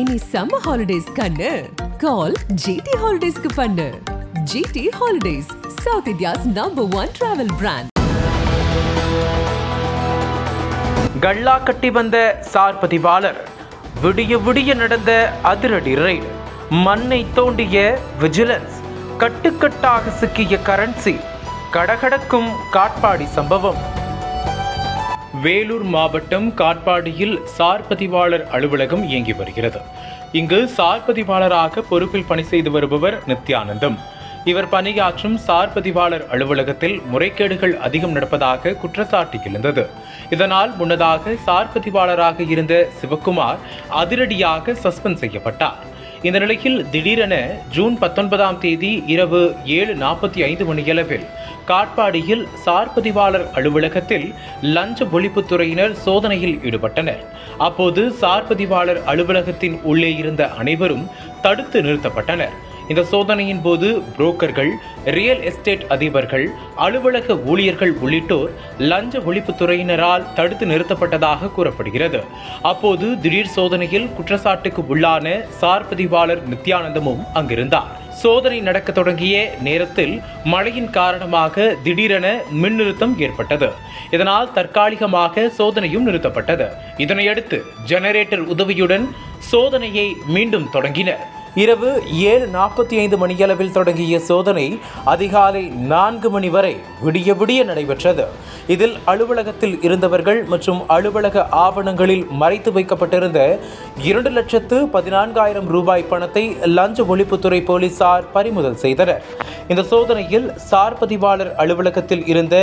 இனி summer holidays கண்ணு. கால் GT ஹாலிடேஸ்க்கு பண்ணு. GT holidays south India's number one travel brand கல்லா கட்டி வந்த சார் பதிவாளர் விடிய விடிய நடந்த அதிரடி ரெய்டு மண்ணை தோண்டிய விஜிலன்ஸ் கட்டுக்கட்டாக சிக்கிய கரன்சி கடகடக்கும் காட்பாடி சம்பவம். வேலூர் மாவட்டம் காட்பாடியில் சார் பதிவாளர் அலுவலகம் இயங்கி வருகிறது. இங்கு சார் பதிவாளராக பொறுப்பில் பணி செய்து வருபவர் நித்யானந்தம். இவர் பணியாற்றும் சார் பதிவாளர் அலுவலகத்தில் முறைகேடுகள் அதிகம் நடப்பதாக குற்றச்சாட்டு எழுந்தது. இதனால் முன்னதாக சார் பதிவாளராக இருந்த சிவக்குமார் அதிரடியாக சஸ்பெண்ட் செய்யப்பட்டார். இந்த நிலையில் திடீரென ஜூன் பத்தொன்பதாம் தேதி இரவு ஏழு நாற்பத்தி ஐந்து மணியளவில் காட்பாடியில் சார் பதிவாளர் அலுவலகத்தில் லஞ்ச ஒழிப்புத்துறையினர் சோதனையில் ஈடுபட்டனர். அப்போது சார் பதிவாளர் அலுவலகத்தின் உள்ளே இருந்த அனைவரும் தடுத்து நிறுத்தப்பட்டனர். இந்த சோதனையின் போது புரோக்கர்கள் ரியல் எஸ்டேட் அதிபர்கள் அலுவலக ஊழியர்கள் உள்ளிட்டோர் லஞ்ச ஒழிப்புத்துறையினரால் தடுத்து நிறுத்தப்பட்டதாக கூறப்படுகிறது. அப்போது திடீர் சோதனையில் குற்றச்சாட்டுக்கு உள்ளான சார் பதிவாளர் நித்யானந்தமும் அங்கிருந்தார். சோதனை நடக்க தொடங்கிய நேரத்தில் மழையின் காரணமாக திடீரென மின் நிறுத்தம் ஏற்பட்டது. இதனால் தற்காலிகமாக சோதனையும் நிறுத்தப்பட்டது. இதனையடுத்து ஜெனரேட்டர் உதவியுடன் சோதனையை மீண்டும் தொடங்கினர். இரவு ஏழு நாற்பத்தி ஐந்து மணியளவில் தொடங்கிய சோதனை அதிகாலை நான்கு மணி வரை விடிய விடிய நடைபெற்றது. இதில் அலுவலகத்தில் இருந்தவர்கள் மற்றும் அலுவலக ஆவணங்களில் மறைத்து வைக்கப்பட்டிருந்த இரண்டு லட்சத்து பதினான்காயிரம் ரூபாய் பணத்தை லஞ்ச ஒழிப்புத்துறை போலீசார் பறிமுதல் செய்தனர். இந்த சோதனையில் சார் பதிவாளர் அலுவலகத்தில் இருந்த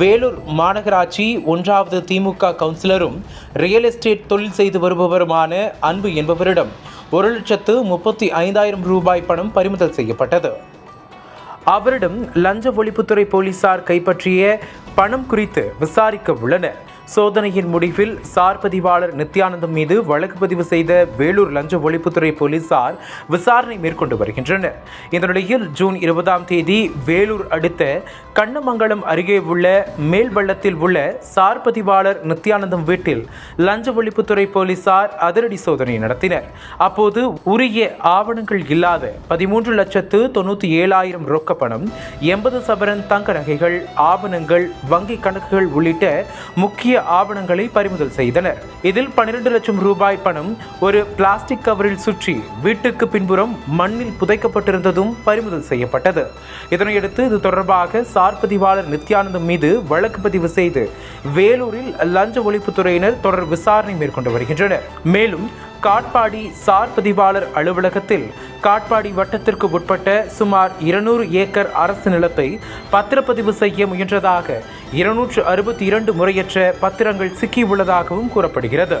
வேலூர் மாநகராட்சி ஒன்றாவது திமுக கவுன்சிலரும் ரியல் எஸ்டேட் தொழில் செய்து வருபவருமான அன்பு என்பவரிடம் ஒரு லட்சத்து முப்பத்தி ஐந்தாயிரம் ரூபாய் பணம் பறிமுதல் செய்யப்பட்டது. அவரிடம் லஞ்ச ஒழிப்புத்துறை போலீசார் கைப்பற்றிய பணம் குறித்து விசாரிக்க உள்ளனர். சோதனையின் முடிவில் சார் பதிவாளர் நித்யானந்தம் மீது வழக்கு பதிவு செய்த வேலூர் லஞ்ச ஒழிப்புத்துறை போலீசார் விசாரணை மேற்கொண்டு வருகின்றனர். இந்த நிலையில் ஜூன் இருபதாம் தேதி வேலூர் அடுத்த கண்ணமங்கலம் அருகே உள்ள மேல்வள்ளத்தில் உள்ள சார் பதிவாளர் நித்யானந்தம் வீட்டில் லஞ்ச ஒழிப்புத்துறை போலீசார் அதிரடி சோதனை நடத்தினர். அப்போது உரிய ஆவணங்கள் இல்லாத பதிமூன்று லட்சத்து தொண்ணூற்றி ஏழாயிரம் ரொக்க பணம் எண்பது சவரன் தங்க நகைகள் ஆவணங்கள் வங்கி கணக்குகள் உள்ளிட்ட முக்கிய முக்கிய ஆவணங்களை பறிமுதல் செய்தனர். இதில் பன்னிரண்டு லட்சம் ரூபாய் பணம் ஒரு பிளாஸ்டிக் கவரில் சுற்றி வீட்டுக்கு பின்புறம் மண்ணில் புதைக்கப்பட்டிருந்ததும் பறிமுதல் செய்யப்பட்டது. இதனையடுத்து இது தொடர்பாக சார் பதிவாளர் நித்யானந்தம் மீது வழக்கு பதிவு செய்து வேலூரில் லஞ்ச ஒழிப்புத்துறையினர் தொடர் விசாரணை மேற்கொண்டு வருகின்றனர். மேலும் காட்பாடி சார் பதிவாளர் அலுவலகத்தில் காட்பாடி வட்டத்திற்கு உட்பட்ட சுமார் இருநூறு ஏக்கர் அரசு நிலத்தை பத்திரப்பதிவு செய்ய முயன்றதாக இருநூற்று அறுபத்தி இரண்டு முறையற்ற பத்திரங்கள் சிக்கியுள்ளதாகவும் கூறப்படுகிறது.